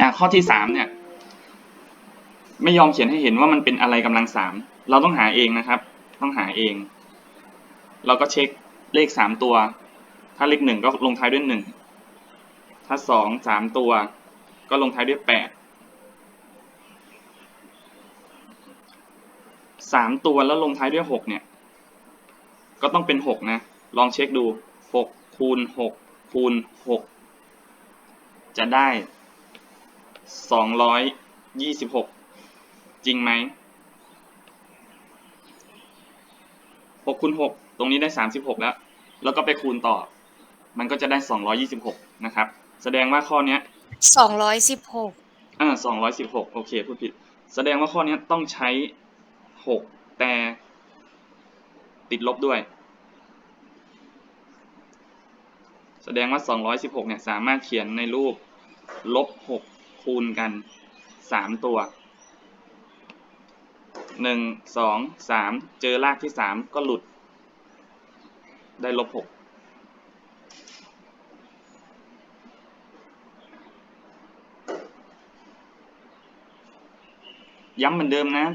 อะข้อที่สามเนี่ย ไม่ยอมเขียนให้เห็นว่ามันเป็นอะไรกำลังสามเราต้องหาเองนะครับ ต้องหาเอง เราก็เช็คเลขสามตัว ถ้าเลขหนึ่งก็ลงท้ายด้วยหนึ่งถ้าสองสามตัว ก็ลงท้ายด้วยแปดสามตัวแล้วลงท้ายด้วยหกเนี่ย ก็ต้องเป็นหกนะ ลองเช็คดูหกคูณหกคูณหก จะได้สองร้อยยี่สิบหกจริงไหมหกคูณหกตรงนี้ได้สามสิบหกแล้ว แล้วก็ไปคูณต่อ มันก็จะได้สองร้อยี่สิบหกนะครับ แสดงว่าข้อเนี้ยสองร้อยสิบหกอ่าสองร้อยสิบหกโอเค พูดผิด แสดงว่าข้อเนี้ยต้องใช้หกแต่ติดลบด้วย แสดงว่าสองร้อยสิบหกเนี่ย สามารถเขียนในรูป ลบหกคูณกันสามตัวหนึ่งสองสามเจอรากที่สามก็หลุด ได้ลบหกย้ำเหมือนเดิมนะ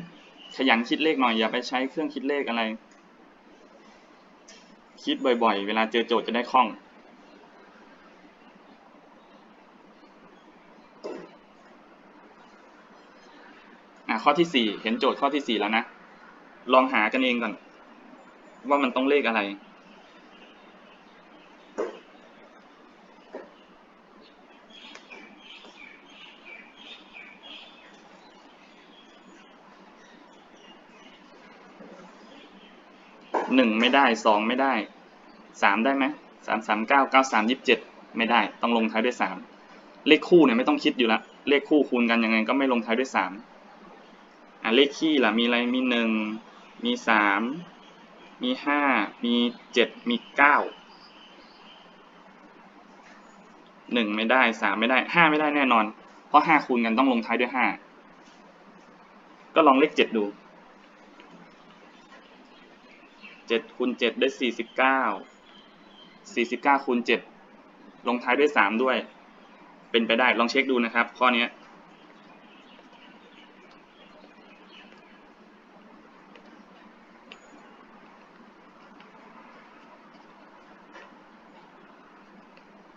ขยันคิดเลขหน่อยอย่าไปใช้เครื่องคิดเลขอะไร คิดบ่อยๆ เวลาเจอโจทย์จะได้คล่อง อะข้อที่สี่เห็นโจทย์ข้อที่สี่แล้วนะ ลองหากันเองก่อน ว่ามันต้องเลขอะไร หนึ่งไม่ได้สองไม่ได้สามได้ไหมสามสามเก้าเก้าสามยี่สิบเจ็ดไม่ได้ ต้องลงท้ายด้วยสามเลขคู่เนี่ยไม่ต้องคิดอยู่ละ เลขคู่คูณกันยังไงก็ไม่ลงท้ายด้วยสาม อะเลขคี่ล่ะมีอะไรมีหนึ่งมีสามมีห้ามีเจ็ดมีเก้าหนึ่งไม่ได้สามไม่ได้ห้าไม่ได้แน่นอน เพราะห้าคูณกันต้องลงท้ายด้วยห้าก็ลองเลขเจ็ดดูเจ็ดคูณเจ็ดได้สี่สิบเก้าสี่สิบเก้าคูณเจ็ดลงท้ายด้วยสามด้วย เป็นไปได้ลองเช็คดูนะครับ ข้อนี้ย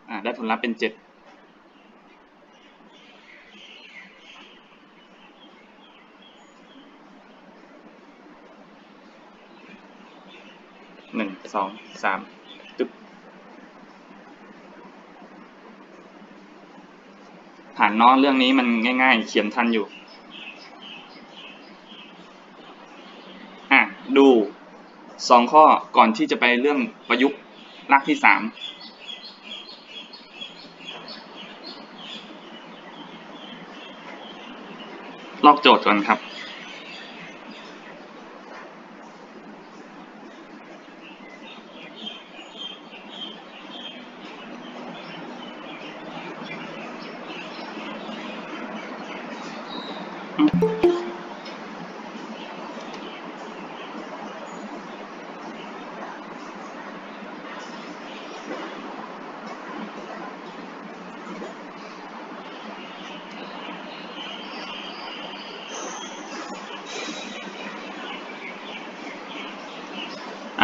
อ่าได้ ผลลัพธ์เป็นเจ็ดหนึ่งสองสามตึ๊บผ่านเนาะเรื่องนี้มันง่าย ๆ เขียนทันอยู่ อะ ดูสองข้อก่อนที่จะไปเรื่องประยุกต์รากที่สาม ลอกโจทย์ก่อนครับ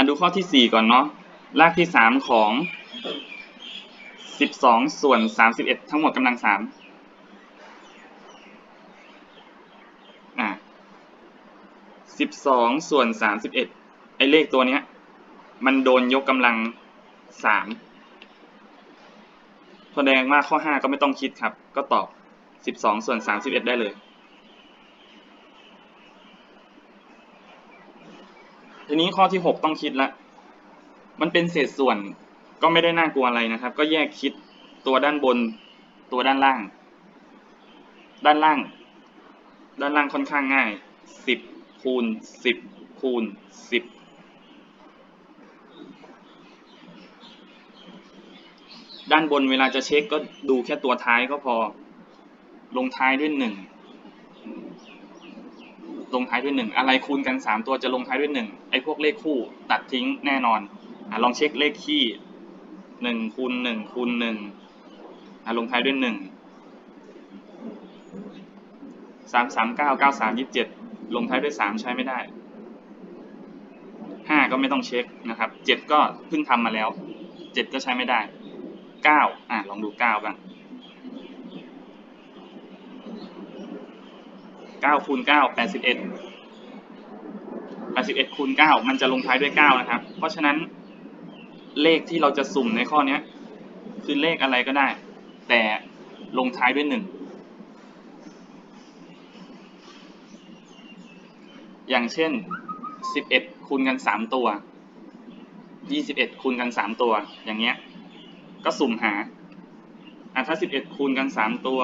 ดูข้อที่สี่ก่อนเนาะรากที่สามของสิบสองส่วนสามสิบเอ็ดทั้งหมดกำลังสามอะสิบสองส่วนสามสิบเอ็ดไอเลขตัวเนี้ย มันโดนยกกำลังสามแสดงว่าข้อห้าก็ไม่ต้องคิดครับ ก็ตอบสิบสองส่วนสามสิบเอ็ดได้เลย ทีนี้ข้อที่หกต้องคิดละ มันเป็นเศษส่วนก็ไม่ได้น่ากลัวอะไรนะครับ ก็แยกคิดตัวด้านบนตัวด้านล่าง ด้านล่าง ด้านล่างค่อนข้างง่ายสิบคูณสิบคูณสิบด้านบนเวลาจะเช็คก็ดูแค่ตัวท้ายก็พอ ลงท้ายด้วยหนึ่ง ลงท้ายด้วยหนึ่งอะไรคูณกันสามตัวจะลงท้ายด้วยหนึ่งไอ้พวกเลขคู่ตัดทิ้งแน่นอนอลองเช็คเลขคี่หนึ่งคูณหนึ่งคูณหนึ่งลงท้ายด้วยหนึ่งสามสามเก้าเก้าสามยี่สิบเจ็ดลงท้ายด้วยสามใช้ไม่ได้ห้าก็ไม่ต้องเช็คนะครับเจ็ดก็เพิ่งทำมาแล้วเจ็ดก็ใช้ไม่ได้เก้าอะลองดูเก้าบ้าง เก้าคูณเก้าแปดสิบเอ็ดแปดสิบเอ็ดคูณเก้ามันจะลงท้ายด้วยเก้านะครับ เพราะฉะนั้นเลขที่เราจะสุ่มในข้อเนี้ยคือเลขอะไรก็ได้ แต่ลงท้ายด้วยหนึ่งอย่างเช่นสิบเอ็ดคูณกันสามตัวยี่สิบเอ็ดคูณกันสามตัว อย่างเงี้ย ก็สุ่มหาอะถ้าสิบเอ็ดคูณกันสามตัว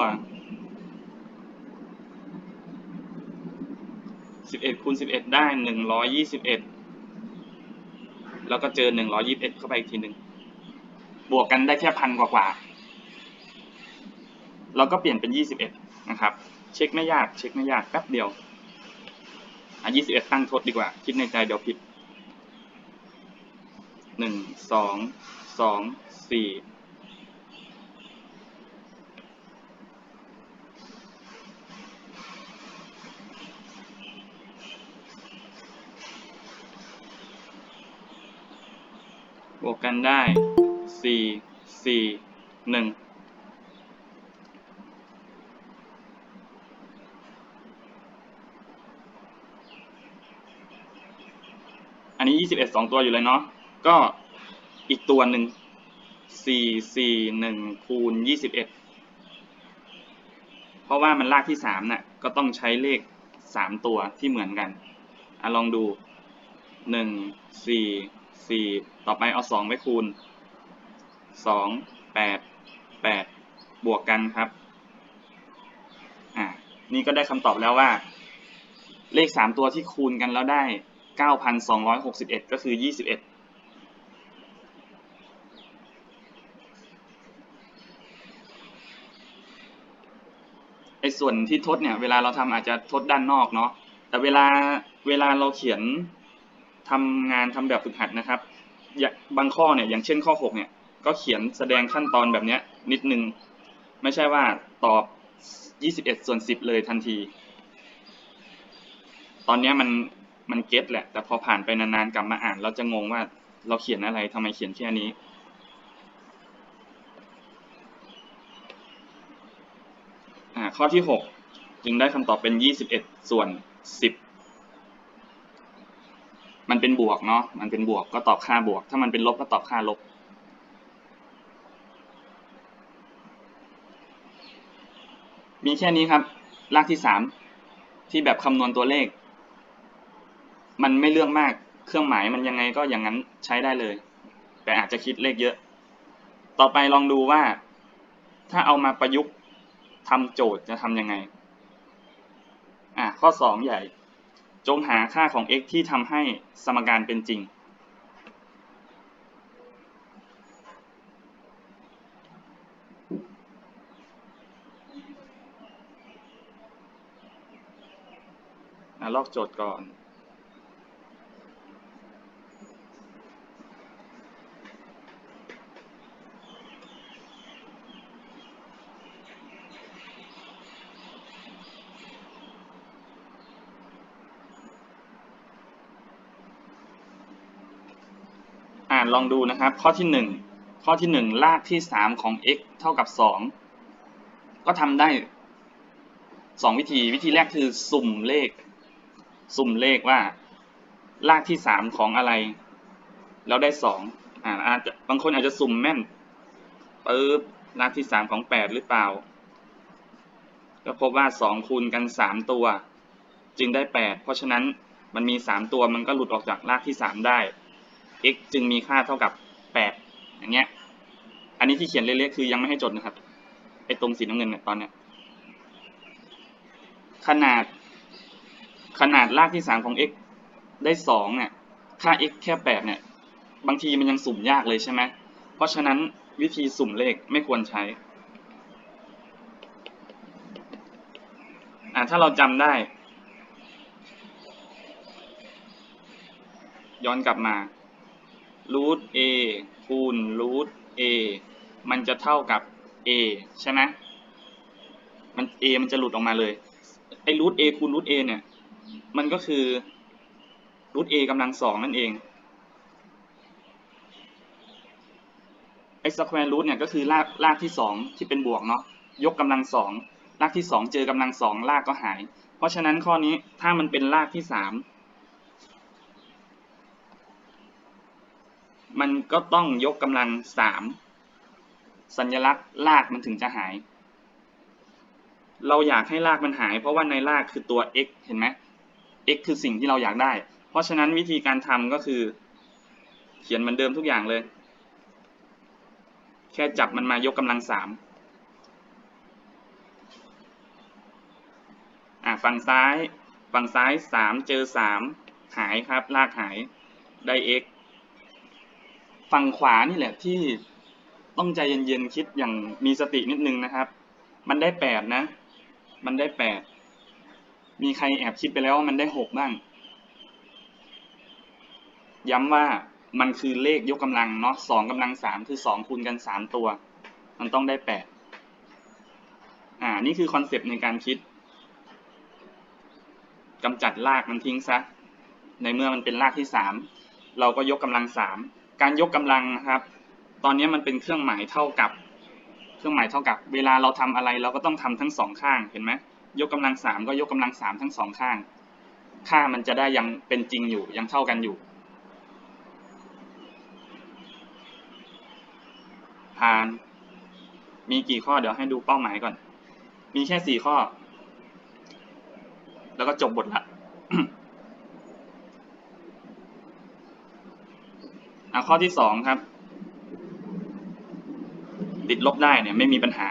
สิบเอ็ดคูณสิบเอ็ดได้หนึ่งร้อยยี่สิบเอ็ดแล้วก็เจอหนึ่งร้อยิบเอ็ดเข้าไปอีกทีหนึ่งบวกกันได้แค่พันกว่ากว่าเราก็เปลี่ยนเป็นยี่สิบเอ็ดนะครับ เช็คไม่ยากเช็คไม่ยากแป๊บเดียวอะยี่สิบเอ็ดตั้งทดดีกว่า คิดในใจเดี๋ยวผิดหนึ่งสองสองสี่ วกกันได้สี่สี่หนึ่งอันนี้ยี่สิบเอ็ดสองตัวอยู่เลยเนาะ ก็อีกตัวหนึ่งสี่สี่หนึ่งคูณยี่สิบเพราะว่ามันลากที่สามน่ะ ก็ต้องใช้เลขสามตัวที่เหมือนกัน อะลองดูหนึ่ง สี่ต่อไปเอาสองไว้คูณสองแปดแปดบวกกันครับ อะนี่ก็ได้คำตอบแล้วว่า เลขสามตัวที่คูณกันแล้วได้เก้าพันสองร้อยหกสิบเอ็ดก็คือยี่สิบเอ็ดไอ้ส่วนที่ทดเนี่ย เวลาเราทำอาจจะทดด้านนอกเนาะ แต่เวลาเวลาเราเขียน ทำงานทำแบบฝึกหัดนะครับบางข้อเนี่ยอย่างเช่นข้อ6เนี่ยก็เขียนแสดงขั้นตอนแบบนี้นิดนึง ไม่ใช่ว่าตอบ 21ส่วน10 เลยทันที ตอนนี้มันมันเก็ตแหละ แต่พอผ่านไปนานๆกลับมาอ่าน เราจะงงว่าเราเขียนอะไรทำไมเขียนแค่นี้อข้อที่ 6 จึงได้คำตอบเป็น 21 ส่วน 10 มันเป็นบวกเนาะ มันเป็นบวกก็ตอบค่าบวก ถ้ามันเป็นลบก็ตอบค่าลบ มีแค่นี้ครับ รากที่สามที่แบบคำนวณตัวเลข มันไม่เรื่องมาก เครื่องหมายมันยังไงก็อย่างนั้นใช้ได้เลย แต่อาจจะคิดเลขเยอะ ต่อไปลองดูว่า ถ้าเอามาประยุกต์ทำโจทย์จะทำยังไง อะข้อสองใหญ่ จงหาค่าของ x ที่ทำให้สมการเป็นจริง ลอกโจทย์ก่อน ลองดูนะครับ ข้อที่หนึ่งข้อที่หนึ่งรากที่สามของ x เท่ากับสองก็ทำได้สองวิธี วิธีแรกคือสุ่มเลข สุ่มเลขว่า รากที่สามของอะไร แล้วได้สองอ่าอาจจะบางคนอาจจะสุ่มแม่นปึ๊บรากที่สามของแปดหรือเปล่า ก็พบว่าสองคูณกันสามตัว จึงได้แปดเพราะฉะนั้นมันมีสามตัวมันก็หลุดออกจากรากที่สามได้ x จึงมีค่าเท่ากับ 8 อย่างเงี้ย อันนี้ที่เขียนเล็กๆคือยังไม่ให้จดนะครับ ไอ้ตรงสีน้ำเงินเนี่ยตอนเนี้ย ขนาด ขนาดรากที่ 3 ของ x ได้ 2 เนี่ย ค่า x แค่ 8 เนี่ย บางทีมันยังสุ่มยากเลยใช่ไหม เพราะฉะนั้นวิธีสุ่มเลขไม่ควรใช้ อ่าถ้าเราจำได้ ย้อนกลับมา รูท a คูณรูท a มันจะเท่ากับ a ใช่ไหมมัน a มันจะหลุดออกมาเลย ไอ้ root a คูณ root a เนี่ย มันก็คือ root a กำลังสองนั่นเอง ไอ้ square root เนี่ยก็คือรากรากที่สองที่เป็นบวกเนาะ ยกกำลังสองรากที่สองเจอกำลังสองรากก็หาย เพราะฉะนั้นข้อนี้ถ้ามันเป็นรากที่สาม มันก็ต้องยกกำลังสามสัญลักษณ์รากมันถึงจะหาย เราอยากให้รากมันหาย เพราะว่าในรากคือตัว x เห็นไหม x คือสิ่งที่เราอยากได้ เพราะฉะนั้นวิธีการทำก็คือ เขียนเหมือนเดิมทุกอย่างเลย แค่จับมันมายกกำลังสามอะฝั่งซ้าย ฝั่งซ้ายสามเจอสามหายครับ รากหายได้ x ฝั่งขวานี่แหละที่ต้องใจเย็นๆคิดอย่างมีสตินิดนึงนะครับ มันได้แปดนะ มันได้แปดมีใครแอบคิดไปแล้วว่ามันได้หกบ้าง ย้ำว่ามันคือเลขยกกำลังเนาะสองกำลังสามคือสองคูณกันสามตัว มันต้องได้แปดอ่า นี่คือคอนเซปต์ในการคิดกำจัดรากมันทิ้งซะ ในเมื่อมันเป็นรากที่สามเราก็ยกกำลังสาม การยกกำลังนะครับ ตอนนี้มันเป็นเครื่องหมายเท่ากับ เครื่องหมายเท่ากับ เวลาเราทำอะไรเราก็ต้องทำทั้งสองข้างเห็นไหมยกกำลังสามก็ยกกำลังสามทั้งสองข้าง ค่ามันจะได้ยังเป็นจริงอยู่ยังเท่ากันอยู่ผ่าน มีกี่ข้อเดี๋ยวให้ดูเป้าหมายก่อน มีแค่สี่ข้อ แล้วก็จบบทละ อะข้อที่สองครับ ติดลบได้เนี่ยไม่มีปัญหา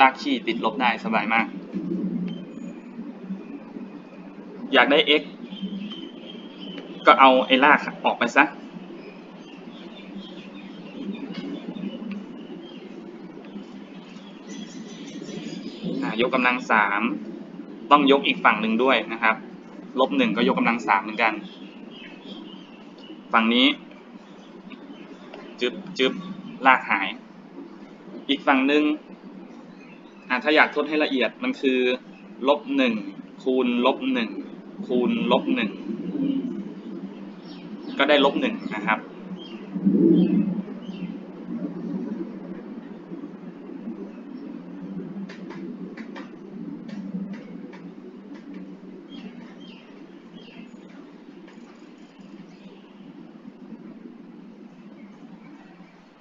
ลากขี้ติดลบได้สบายมาก อยากได้ x ก็เอาไอ้ลากออกไปซะยกกำลังสามต้องยกอีกฝั่งหนึ่งด้วยนะครับ ลบหนึ่งก็ยกกำลังสามเหมือนกัน ฝั่งนี้ จึบจึบลากหาย อีกฝั่งหนึ่งอะถ้าอยากทดให้ละเอียดมันคือลบหนึ่งคูณลบหนึ่งคูณลบหนึ่งก็ได้ลบหนึ่งนะครับ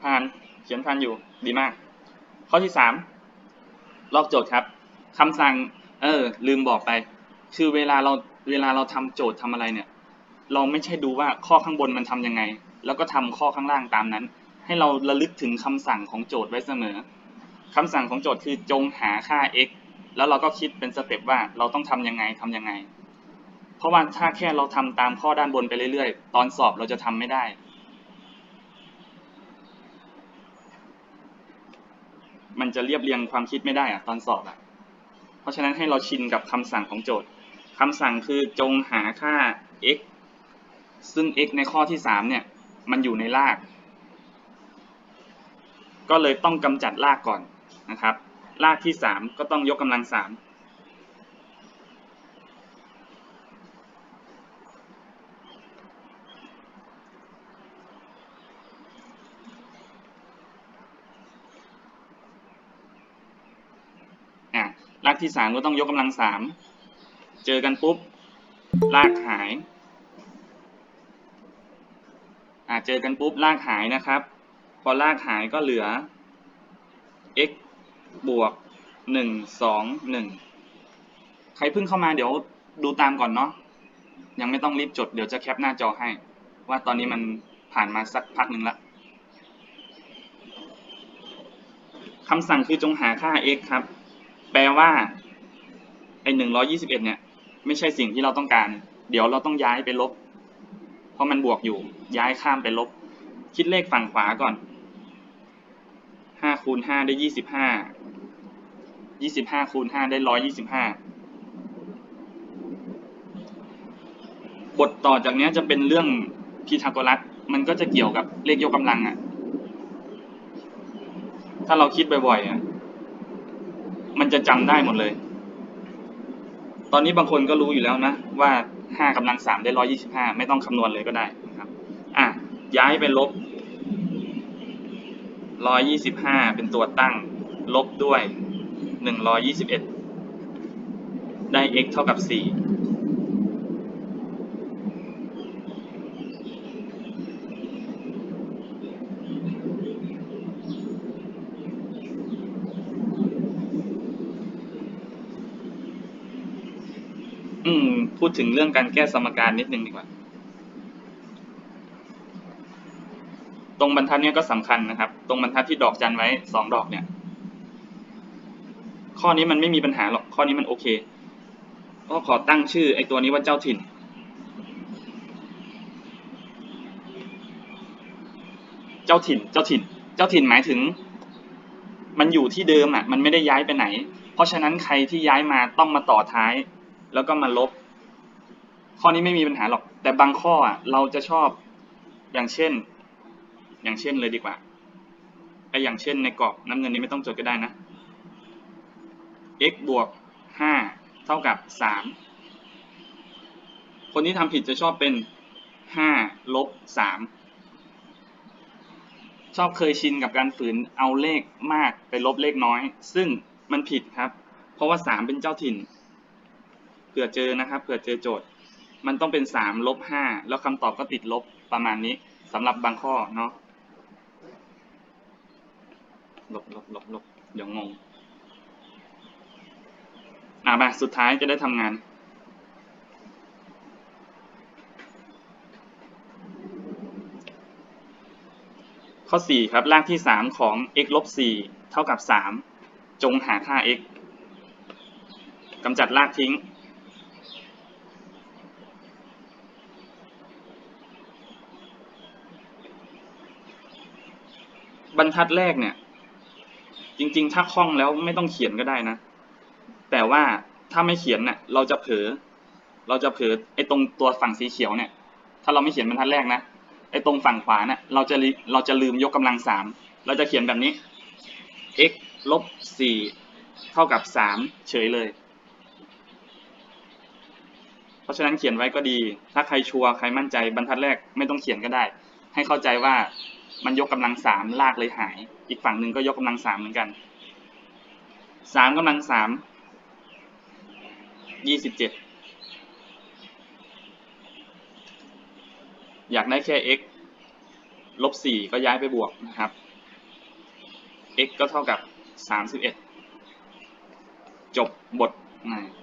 ่านเขียนผ่านอยู่ดีมาก ข้อที่สามลอกโจทย์ครับคำสั่งเออลืมบอกไป คือเวลาเราเวลาเราทำโจทย์ทำอะไรเนี่ย เราไม่ใช่ดูว่าข้อข้างบนมันทำยังไง แล้วก็ทำข้อข้างล่างตามนั้น ให้เราระลึกถึงคำสั่งของโจทย์ไว้เสมอคำสั่งของโจทย์คือจงหาค่า x แล้วเราก็คิดเป็นสเต็ปว่าเราต้องทำยังไงทำยังไง เพราะว่าถ้าแค่เราทำตามข้อด้านบนไปเรื่อยๆ ตอนสอบเราจะทำไม่ได้ มันจะเรียบเรียงความคิดไม่ได้อะตอนสอบอะเพราะฉะนั้นให้เราชินกับคำสั่งของโจทย์ คำสั่งคือจงหาค่า x ซึ่ง x ในข้อที่สามเนี่ยมันอยู่ในราก ก็เลยต้องกำจัดรากก่อนนะครับ รากที่สามก็ต้องยกกำลังสาม รากที่สามก็ต้องยกกำลังสามเจอกันปุ๊บรากหายอะเจอกันปุ๊บรากหายนะครับ พอรากหายก็เหลือ x บวกหนึ่งสองหนึ่งใครเพิ่งเข้ามาเดี๋ยวดูตามก่อนเนาะยังไม่ต้องรีบจดเดี๋ยวจะแคปหน้าจอให้ ว่าตอนนี้มันผ่านมาสักพักหนึ่งล้วคำสั่งคือจงหาค่า x ครับ แปลว่าไอหนึ่งร้อยี่สิบเอ็ดเนี่ย ไม่ใช่สิ่งที่เราต้องการ เดี๋ยวเราต้องย้ายไปลบ เพราะมันบวกอยู่ ย้ายข้ามไปลบ คิดเลขฝั่งขวาก่อนห้าคูณห้าได้ยี่สิบห้ายี่สิบห้าคูณห้าได้ร้อยยี่สิบห้าบทต่อจากนี้จะเป็นเรื่องพีทาโกรัส มันก็จะเกี่ยวกับเลขยกกำลังอะ่ะถ้าเราคิดบ่อยๆอะ มันจะจำได้หมดเลย ตอนนี้บางคนก็รู้อยู่แล้วนะ ว่าห้ากำลังสามได้ร้อยี่สิบห้าไม่ต้องคำนวณเลยก็ได้นะครับ อะ ย้ายไปลบร้อยี่สิบห้าเป็นตัวตั้ง ลบด้วยหนึ่งร้อยี่สิบเอ็ดได้ x เท่ากับสี่ อืม พูด ถึงเรื่องการแก้สมการนิดนึงดีกว่า ตรงบรรทัดนี้ก็สำคัญนะครับ ตรงบรรทัดที่ดอกจันไว้สองดอกเนี่ย ข้อนี้มันไม่มีปัญหาหรอก ข้อนี้มันโอเค ก็ขอตั้งชื่อไอ้ตัวนี้ว่าเจ้าถิ่น เจ้าถิ่น เจ้าถิ่น เจ้าถิ่นหมายถึง มันอยู่ที่เดิมอะ มันไม่ได้ย้ายไปไหน เพราะฉะนั้นใครที่ย้ายมาต้องมาต่อท้ายแล้วก็มาลบ ข้อนี้ไม่มีปัญหาหรอก แต่บางข้ออะเราจะชอบอย่างเช่น อย่างเช่นเลยดีกว่าไออย่างเช่นในกรอบน้ำเงินนี้ไม่ต้องจดก็ได้นะ x บวกห้าเท่ากับสามคนที่ทำผิดจะชอบเป็นห้าลบสามชอบเคยชินกับการฝืนเอาเลขมากไปลบเลขน้อย ซึ่งมันผิดครับ เพราะว่าสามเป็นเจ้าถิ่น เผื่อเจอนะครับ เผื่อเจอโจทย์ มันต้องเป็นสามลบห้าแล้วคำตอบก็ติดลบประมาณนี้สำหรับบางข้อเนาะลบลบลบลบเดี๋ยวงงอะมาสุดท้ายจะได้ทำงานข้อ 4 ครับ รากที่ 3 ของ x ลบ 4 เท่ากับ 3 จงหาค่า x กำจัดรากทิ้ง บรรทัดแรกเนี่ย จริง ๆ ถ้าคล่องแล้วไม่ต้องเขียนก็ได้นะ แต่ว่าถ้าไม่เขียนเนี่ยเราจะเผลอเราจะเผลอไอ้ตรงตัวฝั่งสีเขียวเนี่ย ถ้าเราไม่เขียนบรรทัดแรกนะไอ้ตรงฝั่งขวาเนี่ยเราจะเราจะลืมยกกำลังสามเราจะเขียนแบบนี้ x ลบสี่เท่ากับสามเฉยเลย เพราะฉะนั้นเขียนไว้ก็ดี ถ้าใครชัวร์ใครมั่นใจบรรทัดแรกไม่ต้องเขียนก็ได้ ให้เข้าใจว่า มันยกกำลังสามลากเลยหาย อีกฝั่งหนึ่งก็ยกกำลังสามเหมือนกันสามกำลังสามยี่สิบเจ็ดอยากได้แค่ x ลบสี่ก็ย้ายไปบวกนะครับ x ก็เท่ากับสามสิบเอ็ดจบบทง่ายอะ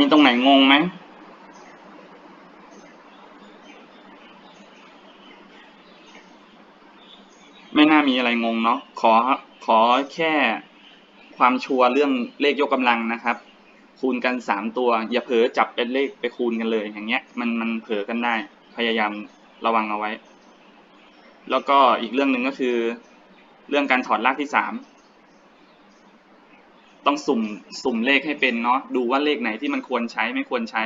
มีตรงไหนงงไหมไม่น่ามีอะไรงงเนาะขอขอแค่ความชัวร์เรื่องเลขยกกำลังนะครับ คูณกันสามตัว อย่าเผลอจับเป็นเลขไปคูณกันเลยอย่างเงี้ย มันมันเผลอกันได้พยายามระวังเอาไว้ แล้วก็อีกเรื่องหนึ่งก็คือ เรื่องการถอดรากที่สาม ต้องสุ่มสุ่มเลขให้เป็นเนาะดูว่าเลขไหนที่มันควรใช้ไม่ควรใช้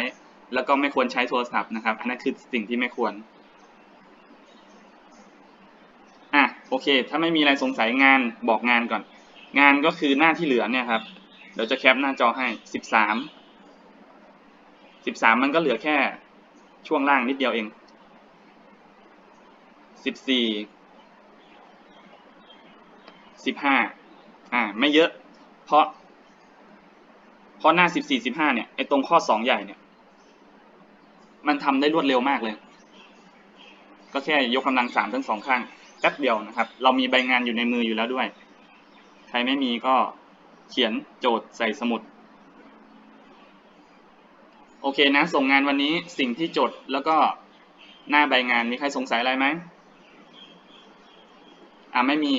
แล้วก็ไม่ควรใช้โทรศัพท์นะครับ อันนั้นคือสิ่งที่ไม่ควรอะโอเค ถ้าไม่มีอะไรสงสัยงานบอกงานก่อน งานก็คือหน้าที่เหลือเนี่ยครับเดี๋ยวจะแคปหน้าจอให้สิบสามสิบสามมันก็เหลือแค่ช่วงล่างนิดเดียวเองสิบสี่สิบห้าอ่าไม่เยอะ เพราะ เพราะหน้าสิบสี่สิบห้าเนี่ยไอ้ตรงข้อสองใหญ่เนี่ย มันทำได้รวดเร็วมากเลย ก็แค่ยกกำลังสามทั้งสองข้างแป๊บเดียวนะครับ เรามีใบงานอยู่ในมืออยู่แล้วด้วย ใครไม่มีก็เขียนโจทย์ใส่สมุด โอเคนะ ส่งงานวันนี้สิ่งที่จดแล้วก็หน้าใบงานมีใครสงสัยอะไรไหมอ่าไม่มี